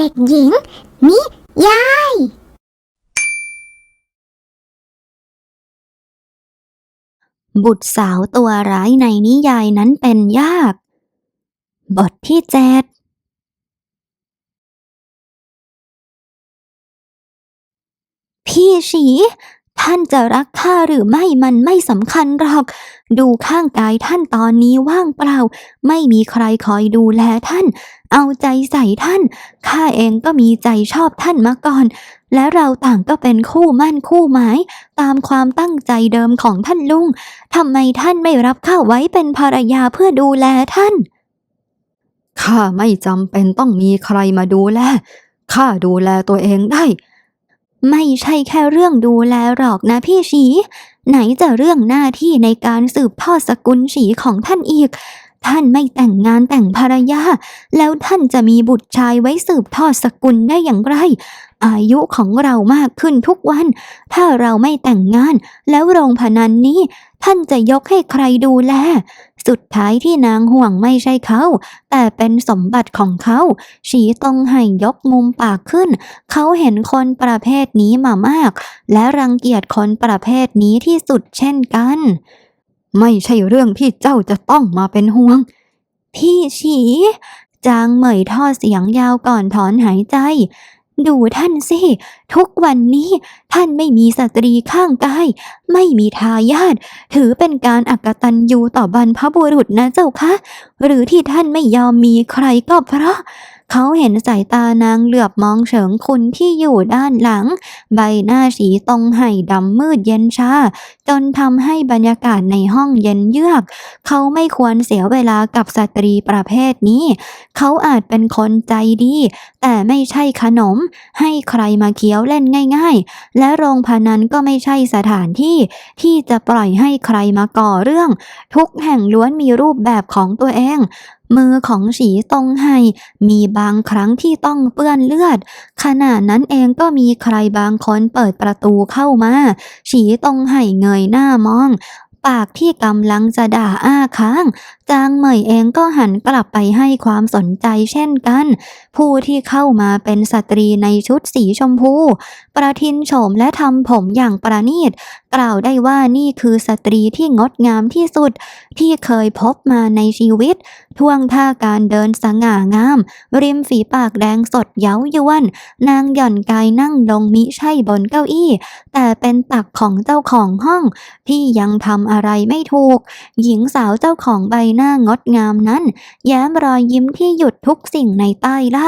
เด็กหญิง นิยาย บุตรสาวตัวร้ายในนิยายนั้นเป็นยาก บทที่เจ็ดพี่ฉี ท่านจะรักข้าหรือไม่มันไม่สำคัญหรอก ดูข้างกายท่านตอนนี้ว่างเปล่า ไม่มีใครคอยดูแลท่าน เอาใจใส่ท่าน ข้าเองก็มีใจชอบท่านมาก่อน และเราต่างก็เป็นคู่มั่นคู่หมาย ตามความตั้งใจเดิมของท่านลุงทำไมท่านไม่รับข้าไว้เป็นภรรยาเพื่อดูแลท่าน ข้าไม่จำเป็นต้องมีใครมาดูแล ข้าดูแลตัวเองได้ ไม่ใช่แค่เรื่องดูแลหรอกนะพี่ฉี ไหนจะเรื่องหน้าที่ในการสืบทอดสกุลฉีของท่านอีก ท่านไม่แต่งงานแต่งภรรยา แล้วท่านจะมีบุตรชายไว้สืบทอดสกุลได้อย่างไร อายุของเรามากขึ้นทุกวัน ถ้าเราไม่แต่งงาน แล้วโรงพนันนี้ ท่านจะยกให้ใครดูแล สุดท้ายที่นางห่วงไม่ใช่เขา แต่เป็นสมบัติของเขาฉีตรงให้ยกมุมปากขึ้น เขาเห็นคนประเภทนี้มามาก และรังเกียจคนประเภทนี้ที่สุดเช่นกัน ไม่ใช่เรื่องที่เจ้าจะต้องมาเป็นห่วง พี่ฉี จางเหมยทอดเสียงยาวก่อนถอนหายใจ ดูท่านสิ ทุกวันนี้ท่านไม่มีสตรีข้างกาย ไม่มีทายาทถือเป็นการอักตันยูต่อบรรพบุรุษนะเจ้าคะ หรือที่ท่านไม่ยอมมีใครก็เพราะ เขาเห็นสายตานางเหลือบมองเฉิงคุณที่อยู่ด้านหลัง ใบหน้าสีตรงไห่ดำมืดเย็นชาจนทำให้บรรยากาศในห้องเย็นเยือก เขาไม่ควรเสียเวลากับสตรีประเภทนี้ เขาอาจเป็นคนใจดี แต่ไม่ใช่ขนม ให้ใครมาเคี้ยวเล่นง่าย ๆ และโรงพนันก็ไม่ใช่สถานที่ ที่จะปล่อยให้ใครมาก่อเรื่อง ทุกแห่งล้วนมีรูปแบบของตัวเอง มือของฉีตงไห้ มีบางครั้งที่ต้องเปื้อนเลือด ขณะนั้นเองก็มีใครบางคนเปิดประตูเข้ามาฉีตงไห้เงยหน้ามอง ปากที่กำลังจะด่าอ้าค้าง จางเหมยเองก็หันกลับไปให้ความสนใจเช่นกัน ผู้ที่เข้ามาเป็นสตรีในชุดสีชมพู ประทินโฉมและทำผมอย่างประณีต กล่าวได้ว่านี่คือสตรีที่งดงามที่สุด ที่เคยพบมาในชีวิต ท่วงท่าการเดินสง่างาม ริมฝีปากแดงสดเย้ายวน นางหย่อนกายนั่งลงมิใช่บนเก้าอี้ แต่เป็นตักของเจ้าของห้อง ที่ยังทำอะไรไม่ถูก หญิงสาวเจ้าของใบหน้างดงามนั้น แย้มรอยยิ้มที่หยุดทุกสิ่งในใต้ล่า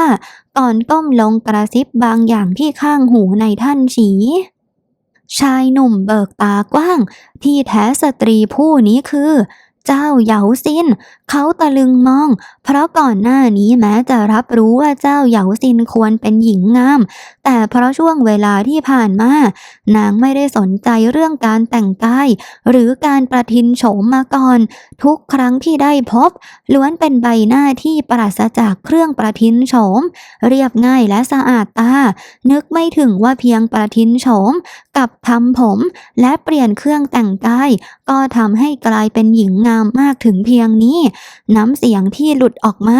ตอนก้มลงกระซิบบางอย่างที่ข้างหูในท่านฉีชายหนุ่มเบิกตากว้าง ที่แท้สตรีผู้นี้คือ เจ้าเหยาซินเขาตะลึงมอง เพราะก่อนหน้านี้แม้จะรับรู้ว่าเจ้าเหยาซินควรเป็นหญิงงาม แต่เพราะช่วงเวลาที่ผ่านมานางไม่ได้สนใจเรื่องการแต่งกาย หรือการประทินโฉมมาก่อน ทุกครั้งที่ได้พบ ล้วนเป็นใบหน้าที่ปราศจากเครื่องประทินโฉม เรียบง่ายและสะอาดตา นึกไม่ถึงว่าเพียงประทินโฉม กับทำผม และเปลี่ยนเครื่องแต่งกาย ก็ทำให้กลายเป็นหญิงงามมากถึงเพียงนี้ น้ำเสียงที่หลุดออกมา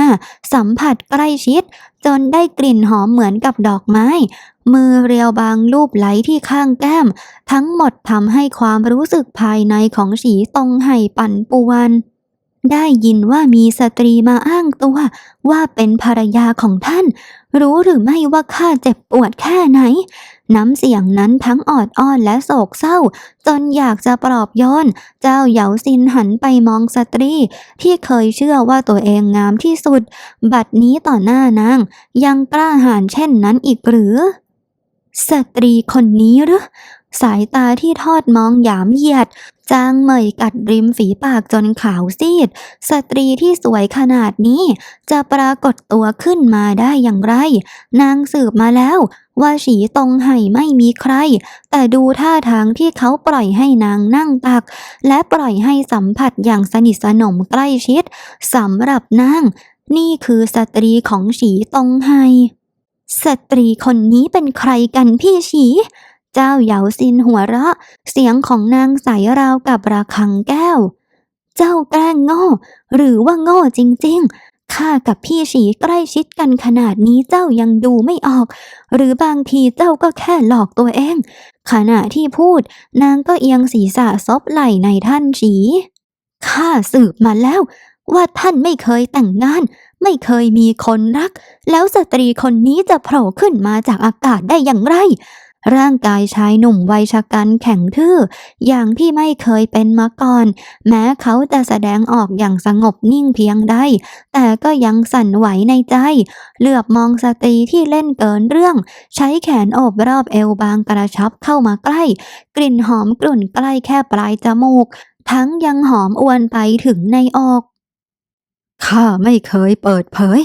สัมผัสใกล้ชิด จนได้กลิ่นหอมเหมือนกับดอกไม้ มือเรียวบางลูบไหลที่ข้างแก้ม ทั้งหมดทำให้ความรู้สึกภายในของฉีตงไห่ปั่นป่วนได้ยินว่ามีสตรีมาอ้างตัว ว่าเป็นภรรยาของท่าน รู้หรือไม่ว่าข้าเจ็บปวดแค่ไหน น้ำเสียงนั้นทั้งออดอ้อนและโศกเศร้า จนอยากจะปลอบโยน เจ้าเหยาซินหันไปมองสตรี ที่เคยเชื่อว่าตัวเองงามที่สุด บัดนี้ต่อหน้านาง ยังกล้าหาญเช่นนั้นอีกหรือ สตรีคนนี้หรือสายตาที่ทอดมองหยามเหยียด จางเหมยกัดริมฝีปากจนขาวซีด สตรีที่สวยขนาดนี้ จะปรากฏตัวขึ้นมาได้อย่างไร นางสืบมาแล้ว ว่าฉีตงไห่ไม่มีใคร แต่ดูท่าทางที่เขาปล่อยให้นางนั่งตัก และปล่อยให้สัมผัสอย่างสนิทสนมใกล้ชิดสำหรับนาง นี่คือสตรีของฉีตงไห่ สตรีคนนี้เป็นใครกันพี่ฉี เจ้าเหยาซินหัวเราะ เสียงของนางใสราวกับระฆังแก้ว เจ้าแกล้งโง่ หรือว่าโง่จริงๆ ข้ากับพี่ฉีใกล้ชิดกันขนาดนี้เจ้ายังดูไม่ออก หรือบางทีเจ้าก็แค่หลอกตัวเอง ขณะที่พูด นางก็เอียงศีรษะซบไหล่ในท่านฉีข้าสืบมาแล้ว ว่าท่านไม่เคยแต่งงาน ไม่เคยมีคนรัก แล้วสตรีคนนี้จะโผล่ขึ้นมาจากอากาศได้อย่างไร ร่างกายชายหนุ่มวัยชะกันแข็งทื่อ อย่างที่ไม่เคยเป็นมาก่อน แม้เขาจะแสดงออกอย่างสงบนิ่งเพียงใด แต่ก็ยังสั่นไหวในใจ เหลือบมองสตรีที่เล่นเกินเรื่อง ใช้แขนโอบรอบเอวบางกระชับเข้ามาใกล้ กลิ่นหอมกลุ่นใกล้แค่ปลายจมูกทั้งยังหอมอวนไปถึงในอก ข้าไม่เคยเปิดเผย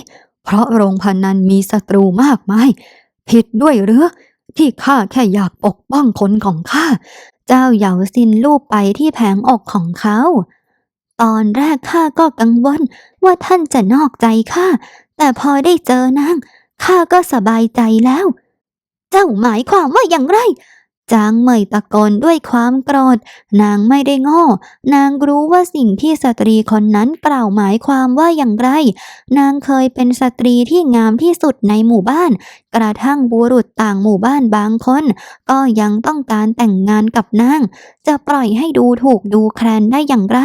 เพราะโรงพนันมีศัตรูมากมาย ผิดด้วยหรือ ที่ข้าแค่อยากปกป้องคนของข้า เจ้าเหยาซินลูบไปที่แผงอกของเขา ตอนแรกข้าก็กังวลว่าท่านจะนอกใจข้า แต่พอได้เจอนางข้าก็สบายใจแล้ว เจ้าหมายความว่าอย่างไร จางเหมยตะโกนด้วยความโกรธ นางไม่ได้โง่ นางรู้ว่าสิ่งที่สตรีคนนั้นกล่าวหมายความว่าอย่างไร นางเคยเป็นสตรีที่งามที่สุดในหมู่บ้าน กระทั่งบุรุษต่างหมู่บ้านบางคน ก็ยังต้องการแต่งงานกับนาง จะปล่อยให้ดูถูกดูแคลนได้อย่างไร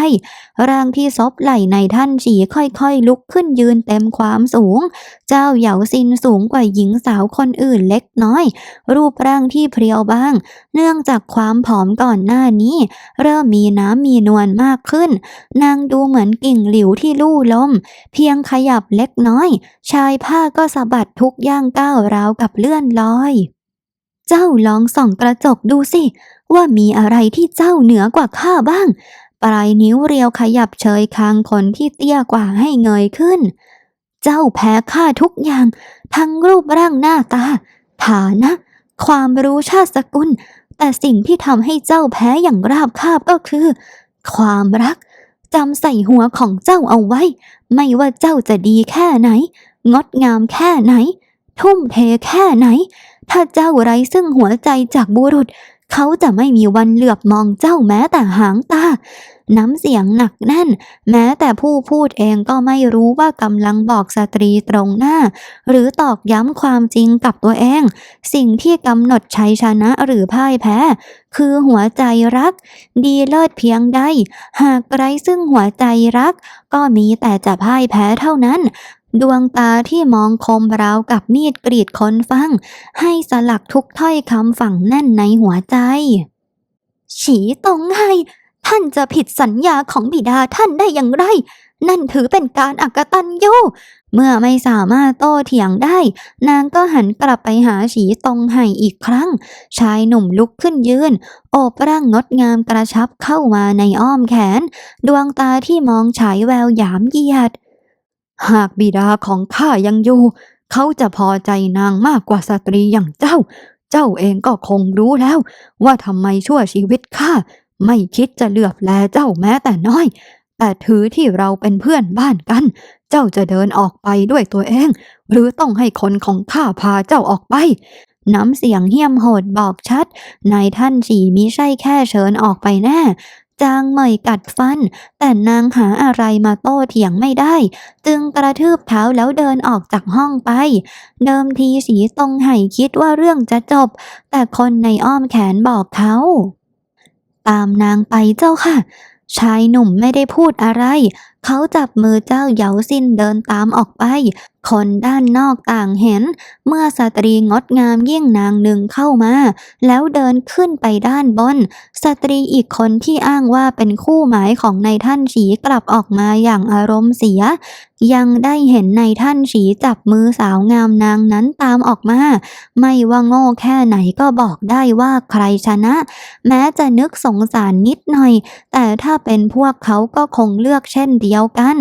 ร่างที่ซบไหลในท่านฉีค่อยๆ ลุกขึ้นยืนเต็มความสูง เจ้าเหยาซินสูงกว่าหญิงสาวคนอื่นเล็กน้อย รูปร่างที่เพรียวบางเนื่องจากความผอมก่อนหน้านี้ เริ่มมีน้ำมีนวลมากขึ้น นางดูเหมือนกิ่งหลิวที่ลู่ลม เพียงขยับเล็กน้อย ชายผ้าก็สะบัดทุกย่างก้าวราวกับเลื่อนลอย เจ้าลองส่องกระจกดูสิ ว่ามีอะไรที่เจ้าเหนือกว่าข้าบ้าง ปลายนิ้วเรียวขยับเฉยคางคนที่เตี้ยกว่าให้เงยขึ้น เจ้าแพ้ข้าทุกอย่าง ทั้งรูปร่างหน้าตา ฐานะ ความรู้ชาติสกุล แต่สิ่งที่ทำให้เจ้าแพ้อย่างราบคาบก็คือ ความรักจำใส่หัวของเจ้าเอาไว้ ไม่ว่าเจ้าจะดีแค่ไหน งดงามแค่ไหน ทุ่มเทแค่ไหน ถ้าเจ้าไร้ซึ่งหัวใจจากบุรุษ เขาจะไม่มีวันเหลือบมองเจ้าแม้แต่หางตา น้ำเสียงหนักแน่น แม้แต่ผู้พูดเองก็ไม่รู้ว่ากำลังบอกสตรีตรงหน้า หรือตอกย้ำความจริงกับตัวเอง สิ่งที่กำหนดชัยชนะหรือพ่ายแพ้ คือหัวใจรัก ดีเลิศเพียงใด หากไร้ซึ่งหัวใจรัก ก็มีแต่จะพ่ายแพ้เท่านั้น ดวงตาที่มองคมราวกับมีดกรีดคนฟัง ให้สลักทุกถ้อยคำฝังแน่นในหัวใจ ฉีตงไห้ ท่านจะผิดสัญญาของบิดาท่านได้อย่างไร นั่นถือเป็นการอักตันยูเมื่อไม่สามารถโต้เถียงได้ นางก็หันกลับไปหาฉีตงไห่อีกครั้ง ชายหนุ่มลุกขึ้นยืน โอบร่างงดงามกระชับเข้ามาในอ้อมแขน ดวงตาที่มองฉายแววหยามเยียด หากบิดาของข้ายังอยู่ เขาจะพอใจนางมากกว่าสตรีอย่างเจ้า เจ้าเองก็คงรู้แล้ว ว่าทำไมชั่วชีวิตข้าไม่คิดจะเลือบแลเจ้าแม้แต่น้อย แต่ถือที่เราเป็นเพื่อนบ้านกัน เจ้าจะเดินออกไปด้วยตัวเอง หรือต้องให้คนของข้าพาเจ้าออกไปน้ำเสียงเหี้ยมโหดบอกชัด นายท่านฉีมิใช่แค่เชิญออกไปแน่ จางเหมยกัดฟัน แต่นางหาอะไรมาโต้เถียงไม่ได้ จึงกระทืบเท้าแล้วเดินออกจากห้องไป เดิมทีสีตรงไห่คิดว่าเรื่องจะจบ แต่คนในอ้อมแขนบอกเขา ตามนางไปเจ้าค่ะ ชายหนุ่มไม่ได้พูดอะไร เขาจับมือเจ้าเหยาซินเดินตามออกไป คนด้านนอกต่างเห็น เมื่อสตรีงดงามยิ่งนางหนึ่งเข้ามา แล้วเดินขึ้นไปด้านบน สตรีอีกคนที่อ้างว่าเป็นคู่หมายของนายท่านฉีกลับออกมาอย่างอารมณ์เสีย ยังได้เห็นนายท่านฉีจับมือสาวงามนางนั้นตามออกมา ไม่ว่าโง่แค่ไหนก็บอกได้ว่าใครชนะ แม้จะนึกสงสารนิดหน่อย แต่ถ้าเป็นพวกเขาก็คงเลือกเช่นเดียวกัน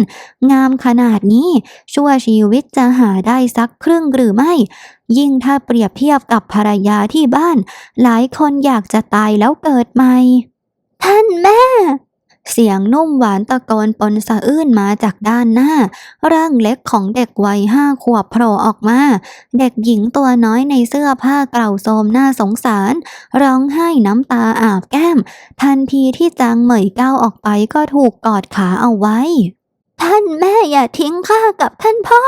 งามขนาดนี้ ชั่วชีวิตจะหาได้สักครึ่งหรือไม่ ยิ่งถ้าเปรียบเทียบกับภรรยาที่บ้าน หลายคนอยากจะตายแล้วเกิดใหม่ ท่านแม่ เสียงนุ่มหวานตะโกนปนสะอื้นมาจากด้านหน้า ร่างเล็กของเด็กวัยห้าขวบโผล่ออกมา เด็กหญิงตัวน้อยในเสื้อผ้าเก่าโทรมน่าสงสาร ร้องไห้น้ำตาอาบแก้ม ทันทีที่จางเหมยก้าวออกไปก็ถูกกอดขาเอาไว้ ท่านแม่อย่าทิ้งข้ากับท่านพ่อ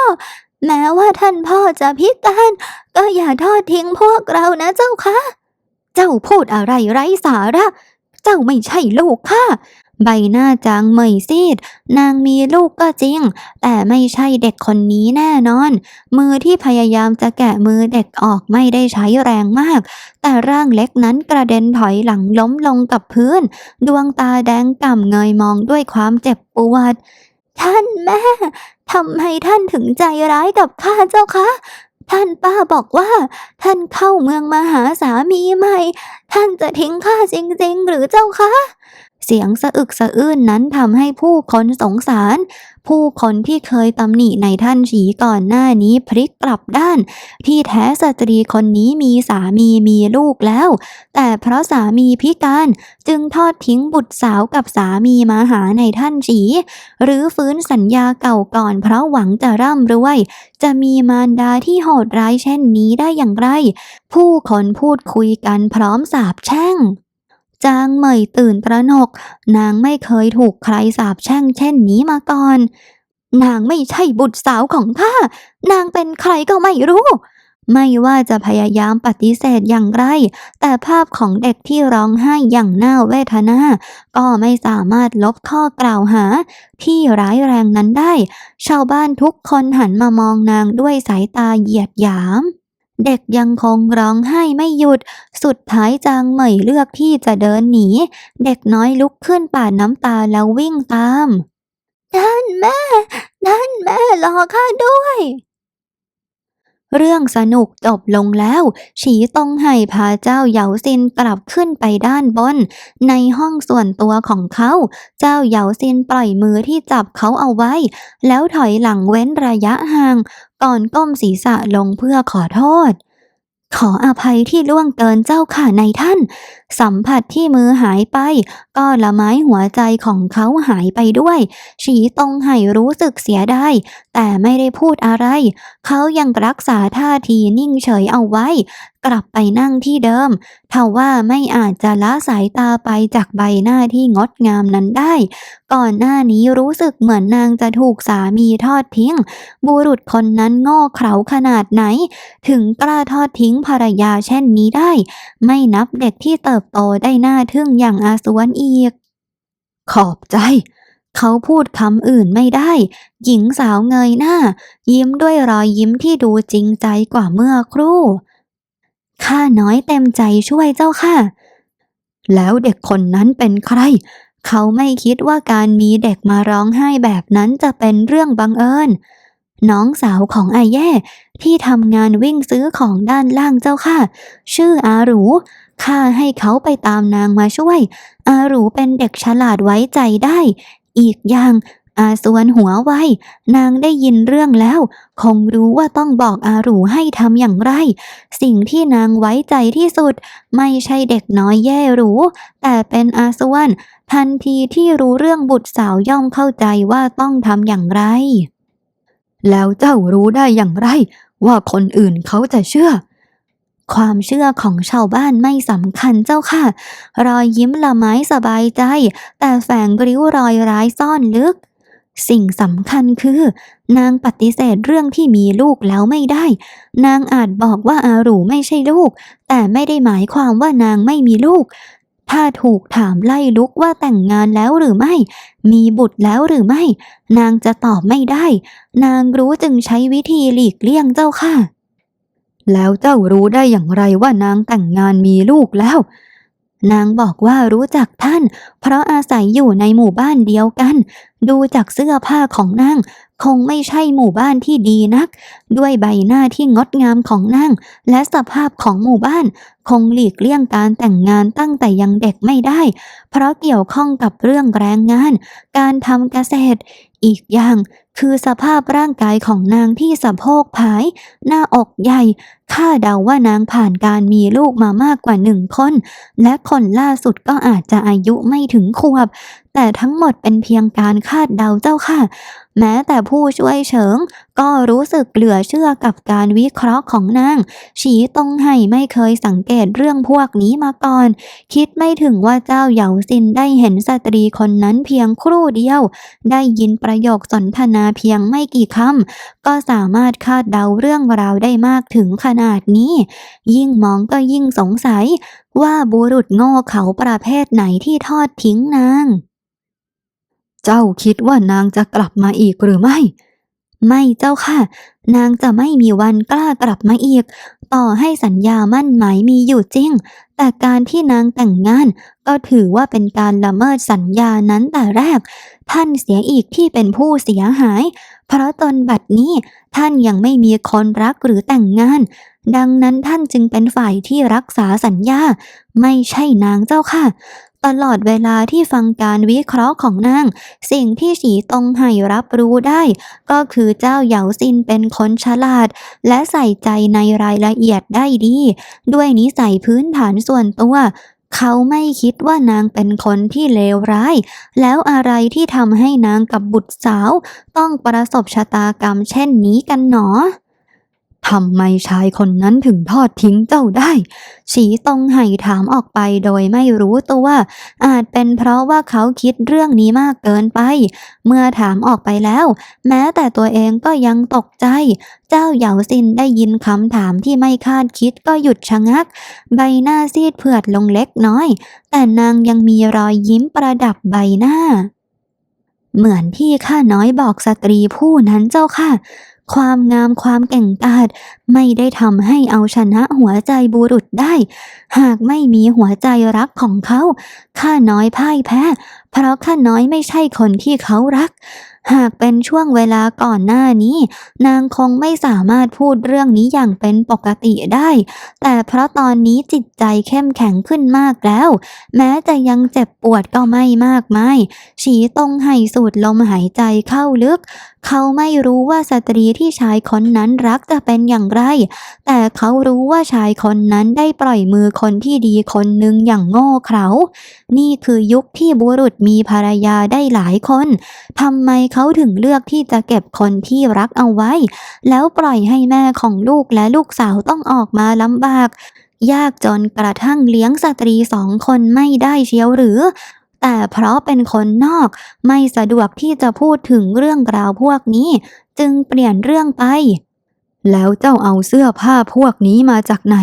แม้ว่าท่านพ่อจะพิการ ก็อย่าทอดทิ้งพวกเรานะเจ้าคะ เจ้าพูดอะไรไร้สาระ เจ้าไม่ใช่ลูกข้า ใบหน้าจางเหมยซีด นางมีลูกก็จริง แต่ไม่ใช่เด็กคนนี้แน่นอน มือที่พยายามจะแกะมือเด็กออกไม่ได้ใช้แรงมาก แต่ร่างเล็กนั้นกระเด็นถอยหลังล้มลงกับพื้น ดวงตาแดงก่ำเงยมองด้วยความเจ็บปวด ท่านแม่ทำไมท่านถึงใจร้ายกับข้าเจ้าคะท่านป้าบอกว่า ท่านเข้าเมืองมาหาสามีใหม่ ท่านจะทิ้งข้าจริงๆ หรือเจ้าคะ เสียงสะอึกสะอื้นนั้นทำให้ผู้คนสงสาร ผู้คนที่เคยตำหนิในท่านฉีก่อนหน้านี้พลิกกลับด้าน ที่แท้สตรีคนนี้มีสามีมีลูกแล้ว แต่เพราะสามีพิการจึงทอดทิ้งบุตรสาวกับสามีมาหาในท่านฉีหรือฟื้นสัญญาเก่าก่อนเพราะหวังจะร่ำรวย จะมีมารดาที่โหดร้ายเช่นนี้ได้อย่างไร ผู้คนพูดคุยกันพร้อมสาบแช่ง จางเหมยตื่นตระหนก นางไม่เคยถูกใครสาบแช่งเช่นนี้มาก่อน นางไม่ใช่บุตรสาวของข้า นางเป็นใครก็ไม่รู้ ไม่ว่าจะพยายามปฏิเสธอย่างไร แต่ภาพของเด็กที่ร้องไห้อย่างน่าเวทนา ก็ไม่สามารถลบข้อกล่าวหา ที่ร้ายแรงนั้นได้ ชาวบ้านทุกคนหันมามองนางด้วยสายตาเหยียดหยาม เด็กยังคงร้องไห้ไม่หยุด สุดท้ายจางเหมยเลือกที่จะเดินหนี เด็กน้อยลุกขึ้นปาดน้ำตาแล้ววิ่งตามท่นแม่ท่นแม่รอข้าด้วย เรื่องสนุกจบลงแล้ว ฉีตงไห่พาเจ้าเหยาซินกลับขึ้นไปด้านบน ในห้องส่วนตัวของเขา เจ้าเหยาซินปล่อยมือที่จับเขาเอาไว้ แล้วถอยหลังเว้นระยะห่าง ก่อนก้มศีรษะลงเพื่อขอโทษ ขออภัยที่ล่วงเกินเจ้าค่ะในท่าน สัมผัสที่มือหายไป ก็ละไม้หัวใจของเขาหายไปด้วย ฉีตงไห้รู้สึกเสียดายแต่ไม่ได้พูดอะไร เขายังรักษาท่าทีนิ่งเฉยเอาไว้ กลับไปนั่งที่เดิมทว่าไม่อาจจะละสายตาไปจากใบหน้าที่งดงามนั้นได้ ก่อนหน้านี้รู้สึกเหมือนนางจะถูกสามีทอดทิ้ง บุรุษคนนั้นโง่เขลาขนาดไหน ถึงกล้าทอดทิ้งภรรยาเช่นนี้ได้ ไม่นับเด็กที่เติบโตได้หน่าทึ่งอย่างอาสวนอีก ขอบใจเขาพูดคำอื่นไม่ได้ หญิงสาวเงยหน้า ยิ้มด้วยรอยยิ้มที่ดูจริงใจกว่าเมื่อครู่ ข้าน้อยเต็มใจช่วยเจ้าค่ะ แล้วเด็กคนนั้นเป็นใคร เขาไม่คิดว่าการมีเด็กมาร้องไห้แบบนั้นจะเป็นเรื่องบังเอิญ น้องสาวของอาแย่ที่ทำงานวิ่งซื้อของด้านล่างเจ้าค่ะ ชื่ออารูข้าให้เขาไปตามนางมาช่วย อารูเป็นเด็กฉลาดไว้ใจได้ อีกอย่าง อาสวนหัวไว นางได้ยินเรื่องแล้ว คงรู้ว่าต้องบอกอารูให้ทำอย่างไร สิ่งที่นางไว้ใจที่สุด ไม่ใช่เด็กน้อยแย่หรู แต่เป็นอาสวน ทันทีที่รู้เรื่องบุตรสาวย่อมเข้าใจว่าต้องทำอย่างไร แล้วเจ้ารู้ได้อย่างไร ว่าคนอื่นเขาจะเชื่อความเชื่อของชาวบ้านไม่สำคัญเจ้าค่ะ รอยยิ้มละไม้สบายใจ แต่แฝงริ้วรอยร้ายซ่อนลึก สิ่งสำคัญคือ นางปฏิเสธเรื่องที่มีลูกแล้วไม่ได้ นางอาจบอกว่าอารูไม่ใช่ลูก แต่ไม่ได้หมายความว่านางไม่มีลูก ถ้าถูกถามไล่ลุกว่าแต่งงานแล้วหรือไม่ มีบุตรแล้วหรือไม่ นางจะตอบไม่ได้ นางรู้จึงใช้วิธีหลีกเลี่ยงเจ้าค่ะ แล้วเจ้ารู้ได้อย่างไรว่านางแต่งงานมีลูกแล้ว นางบอกว่ารู้จักท่าน เพราะอาศัยอยู่ในหมู่บ้านเดียวกัน ดูจากเสื้อผ้าของนาง คงไม่ใช่หมู่บ้านที่ดีนัก ด้วยใบหน้าที่งดงามของนาง และสภาพของหมู่บ้าน คงหลีกเลี่ยงการแต่งงานตั้งแต่ยังเด็กไม่ได้ เพราะเกี่ยวข้องกับเรื่องแรงงาน การทำเกษตร อีกอย่างคือสภาพร่างกายของนางที่สะโพกผาย หน้าอกใหญ่ข้าเดาว่านางผ่านการมีลูกมามากกว่าหนึ่งคน และคนล่าสุดก็อาจจะอายุไม่ถึงขวบ แต่ทั้งหมดเป็นเพียงการคาดเดาเจ้าค่ะ แม้แต่ผู้ช่วยเฉิง ก็รู้สึกเหลือเชื่อกับการวิเคราะห์ของนาง ฉีตงไห่ไม่เคยสังเกตเรื่องพวกนี้มาก่อน คิดไม่ถึงว่าเจ้าเหยาซินได้เห็นสตรีคนนั้นเพียงครู่เดียว ได้ยินประโยคสนทนาเพียงไม่กี่คำก็สามารถคาดเดาเรื่องราวได้มากถึงขนาดนี้ ยิ่งมองก็ยิ่งสงสัย ว่าบุรุษโง่เขาประเภทไหนที่ทอดทิ้งนาง เจ้าคิดว่านางจะกลับมาอีกหรือไม่ ไม่เจ้าค่ะ นางจะไม่มีวันกล้ากลับมาอีก ต่อให้สัญญามั่นหมายมีอยู่จริง แต่การที่นางแต่งงาน ก็ถือว่าเป็นการละเมิดสัญญานั้นแต่แรก ท่านเสียอีกที่เป็นผู้เสียหาย เพราะตนบัดนี้ท่านยังไม่มีคนรักหรือแต่งงาน ดังนั้นท่านจึงเป็นฝ่ายที่รักษาสัญญา ไม่ใช่นางเจ้าค่ะ ตลอดเวลาที่ฟังการวิเคราะห์ของนาง สิ่งที่ฉีตงไห่รับรู้ได้ ก็คือเจ้าเหยาซินเป็นคนฉลาด และใส่ใจในรายละเอียดได้ดี ด้วยนิสัยพื้นฐานส่วนตัวเขาไม่คิดว่านางเป็นคนที่เลวร้าย แล้วอะไรที่ทำให้นางกับบุตรสาว ต้องประสบชะตากรรมเช่นนี้กันหนอ ทำไมชายคนนั้นถึงทอดทิ้งเจ้าได้ ฉีตงไห่ถามออกไปโดยไม่รู้ตัว อาจเป็นเพราะว่าเขาคิดเรื่องนี้มากเกินไป เมื่อถามออกไปแล้ว แม้แต่ตัวเองก็ยังตกใจ เจ้าเหยาซินได้ยินคำถามที่ไม่คาดคิดก็หยุดชะงัก ใบหน้าซีดเผือดลงเล็กน้อย แต่นางยังมีรอยยิ้มประดับใบหน้า เหมือนที่ข้าน้อยบอกสตรีผู้นั้นเจ้าค่ะ ความงามความเก่งกาจไม่ได้ทำให้เอาชนะหัวใจบุรุษได้ หากไม่มีหัวใจรักของเขา ข้าน้อยพ่ายแพ้ เพราะข้าน้อยไม่ใช่คนที่เขารัก หากเป็นช่วงเวลาก่อนหน้านี้ นางคงไม่สามารถพูดเรื่องนี้อย่างเป็นปกติได้ แต่เพราะตอนนี้จิตใจเข้มแข็งขึ้นมากแล้ว แม้จะยังเจ็บปวดก็ไม่มากมายฉีตงไห่สูดลมหายใจเข้าลึก เขาไม่รู้ว่าสตรีที่ชายคนนั้นรักจะเป็นอย่างไร แต่เขารู้ว่าชายคนนั้นได้ปล่อยมือคนที่ดีคนหนึ่งอย่างโง่เขลานี่คือยุคที่บุรุษมีภรรยาได้หลายคนทำไมเขาถึงเลือกที่จะเก็บคนที่รักเอาไว้ แล้วปล่อยให้แม่ของลูกและลูกสาวต้องออกมาลำบาก ยากจนกระทั่งเลี้ยงสตรีสองคนไม่ได้เชียวหรือ แต่เพราะเป็นคนนอก ไม่สะดวกที่จะพูดถึงเรื่องราวพวกนี้ จึงเปลี่ยนเรื่องไป แล้วเจ้าเอาเสื้อผ้าพวกนี้มาจากไหน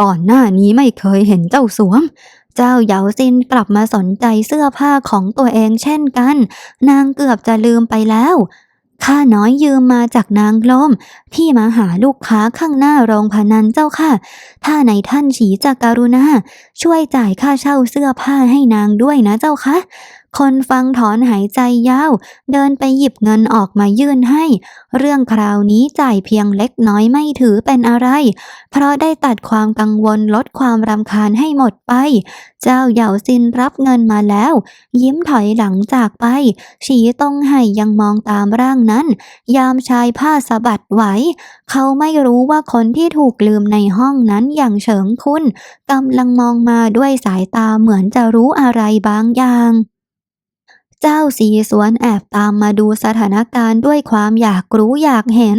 ก่อนหน้านี้ไม่เคยเห็นเจ้าสวม เจ้าเหยาซินกลับมาสนใจเสื้อผ้าของตัวเองเช่นกัน นางเกือบจะลืมไปแล้วข้าน้อยยืมมาจากนางลมที่มาหาลูกค้าข้างหน้าโรงพนันเจ้าค่ะ ถ้าในท่านฉีจะการุณาช่วยจ่ายค่าเช่าเสื้อผ้าให้นางด้วยนะเจ้าคะ คนฟังถอนหายใจยาว เดินไปหยิบเงินออกมายื่นให้ เรื่องคราวนี้จ่ายเพียงเล็กน้อยไม่ถือเป็นอะไร เพราะได้ตัดความกังวลลดความรำคาญให้หมดไป เจ้าเหยาซินรับเงินมาแล้ว ยิ้มถอยหลังจากไป ฉีตงไห่ยังมองตามร่างนั้น ยามชายผ้าสะบัดไหว เขาไม่รู้ว่าคนที่ถูกลืมในห้องนั้นอย่างเฉิงคุณกำลังมองมาด้วยสายตาเหมือนจะรู้อะไรบางอย่าง เจ้าสีสวนแอบตามมาดูสถานการณ์ด้วยความอยากรู้อยากเห็น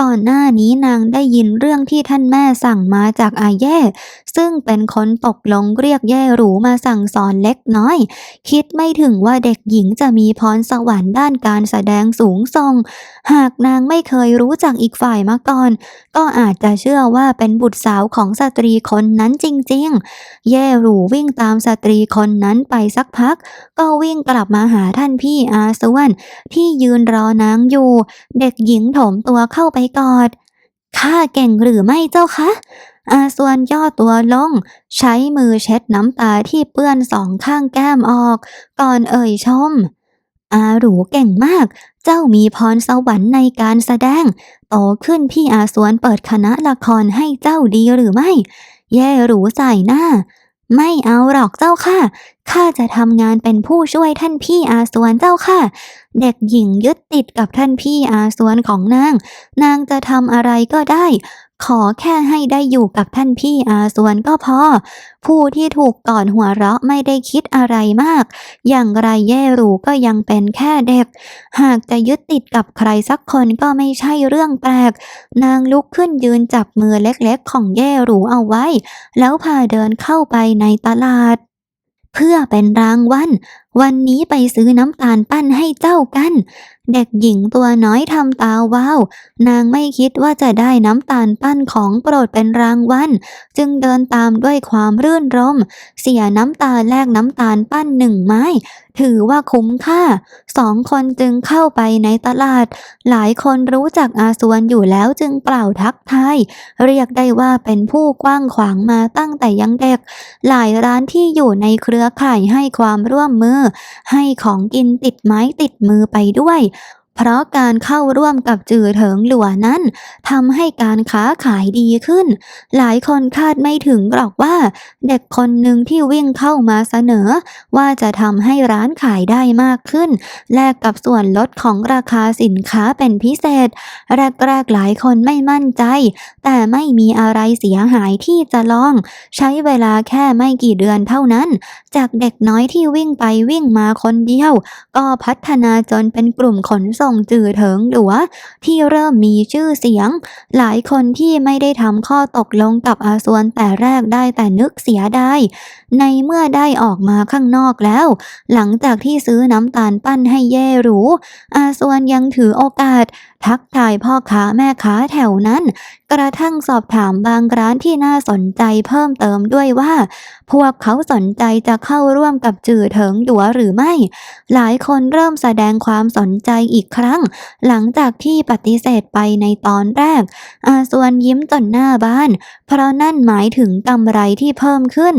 ก่อนหน้านี้นางได้ยินเรื่องที่ท่านแม่สั่งมาจากอาแย่ ซึ่งเป็นคนตกลงเรียกแย่หรูมาสั่งสอนเล็กน้อย คิดไม่ถึงว่าเด็กหญิงจะมีพรสวรรค์ด้านการแสดงสูงส่ง หากนางไม่เคยรู้จักอีกฝ่ายมาก่อน ก็อาจจะเชื่อว่าเป็นบุตรสาวของสตรีคนนั้นจริงๆ แย่หรูวิ่งตามสตรีคนนั้นไปสักพัก ก็วิ่งกลับมาหาท่านพี่อาสวนที่ยืนรอนางอยู่ เด็กหญิงถมตัวเข้าไปกอด ข้าเก่งหรือไม่เจ้าคะอาส่วนย่อตัวลง ใช้มือเช็ดน้ำตาที่เปื้อนสองข้างแก้มออก ก่อนเอ่ยชม อาหรูเก่งมาก เจ้ามีพรสวรรค์ในการแสดง โตขึ้นพี่อาสวนเปิดคณะละครให้เจ้าดีหรือไม่ แย่หรูใส่หน้า ไม่เอาหรอกเจ้าค่ะ ข้าจะทำงานเป็นผู้ช่วยท่านพี่อาสวนเจ้าค่ะ เด็กหญิงยึดติดกับท่านพี่อาสวนของนาง นางจะทำอะไรก็ได้ ขอแค่ให้ได้อยู่กับท่านพี่อาสวนก็พอ ผู้ที่ถูกก่อนหัวเราะไม่ได้คิดอะไรมาก อย่างไรแย่หรูก็ยังเป็นแค่เด็ก หากจะยึดติดกับใครสักคนก็ไม่ใช่เรื่องแปลก นางลุกขึ้นยืนจับมือเล็กๆ ของแย่หรูเอาไว้ แล้วพาเดินเข้าไปในตลาด เพื่อเป็นรางวัล วันนี้ไปซื้อน้ำตาลปั้นให้เจ้ากัน เด็กหญิงตัวน้อยทำตาว้าว นางไม่คิดว่าจะได้น้ำตาลปั้นของโปรดเป็นรางวัล จึงเดินตามด้วยความรื่นรม เสียน้ำตาแลกน้ำตาลปั้นหนึ่งไม้ ถือว่าคุ้มค่า สองคนจึงเข้าไปในตลาด หลายคนรู้จักอาสวนอยู่แล้วจึงกล่าวทักทาย เรียกได้ว่าเป็นผู้กว้างขวางมาตั้งแต่ยังเด็ก หลายร้านที่อยู่ในเครือข่ายให้ความร่วมมือให้ของกินติดไม้ติดมือไปด้วย เพราะการเข้าร่วมกับจือเถิงหลัวนั้นทำให้การค้าขายดีขึ้น หลายคนคาดไม่ถึงหรอกว่า เด็กคนหนึ่งที่วิ่งเข้ามาเสนอ ว่าจะทำให้ร้านขายได้มากขึ้น แลกกับส่วนลดของราคาสินค้าเป็นพิเศษ แรกๆหลายคนไม่มั่นใจ แต่ไม่มีอะไรเสียหายที่จะลอง ใช้เวลาแค่ไม่กี่เดือนเท่านั้น จากเด็กน้อยที่วิ่งไปวิ่งมาคนเดียว ก็พัฒนาจนเป็นกลุ่มขนส่งจือเถิงหลัว ที่เริ่มมีชื่อเสียง หลายคนที่ไม่ได้ทำข้อตกลงกับอาซวนแต่แรกได้แต่นึกเสียดาย ในเมื่อได้ออกมาข้างนอกแล้ว หลังจากที่ซื้อน้ำตาลปั้นให้เย่หรู อาซวนยังถือโอกาส ทักทายพ่อค้าแม่ค้าแถวนั้น กระทั่งสอบถามบางร้านที่น่าสนใจเพิ่มเติมด้วยว่า พวกเขาสนใจจะเข้าร่วมกับจื่อเถิงดัวหรือไม่ หลายคนเริ่มแสดงความสนใจอีกครั้ง หลังจากที่ปฏิเสธไปในตอนแรก อาซวนยิ้มจนหน้าบ้าน เพราะนั่นหมายถึงกำไรที่เพิ่มขึ้น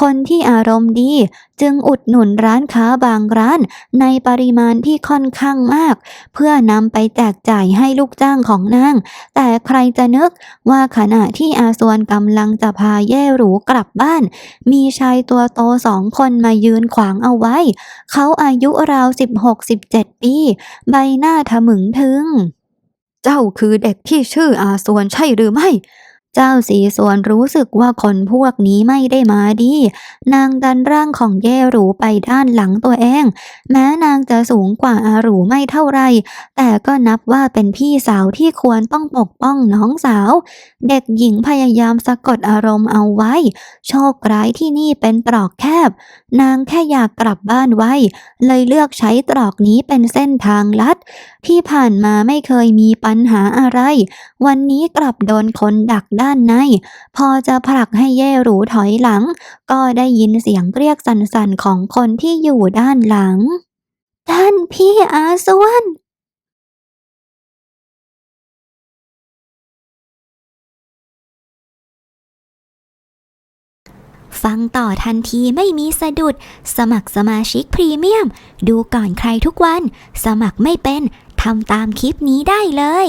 คนนที่อารมณ์ดี จึงอุดหนุนร้านค้าบางร้านในปริมาณที่ค่อนข้างมาก เพื่อนำไปแจกจ่ายให้ลูกจ้างของนาง แต่ใครจะนึกว่าขณะที่อาซวนกำลังจะพาเย่หรูกลับบ้าน มีชายตัวโตสองคนมายืนขวางเอาไว้ เขาอายุราวสิบหกสิบเจ็ดปี ใบหน้าทะมึงถึง เจ้าคือเด็กที่ชื่ออาสวนใช่หรือไม่ เจ้าสีส่วนรู้สึกว่าคนพวกนี้ไม่ได้มาดี นางดันร่างของเย่หรูไปด้านหลังตัวเอง แม้นางจะสูงกว่าอารูไม่เท่าไร แต่ก็นับว่าเป็นพี่สาวที่ควรต้องปกป้องน้องสาว เด็กหญิงพยายามสะกดอารมณ์เอาไว้ โชคร้ายที่นี่เป็นตรอกแคบ นางแค่อยากกลับบ้านไว้ เลยเลือกใช้ตรอกนี้เป็นเส้นทางลัด ที่ผ่านมาไม่เคยมีปัญหาอะไร วันนี้กลับโดนคนดักด้านใน พอจะผลักให้เย่หรูถอยหลัง ก็ได้ยินเสียงเรียกสั่นๆของคนที่อยู่ด้านหลัง ท่านพี่อาสวนฟังต่อทันทีไม่มีสะดุด สมัครสมาชิกพรีเมียม ดูก่อนใครทุกวัน สมัครไม่เป็น ทำตามคลิปนี้ได้เลย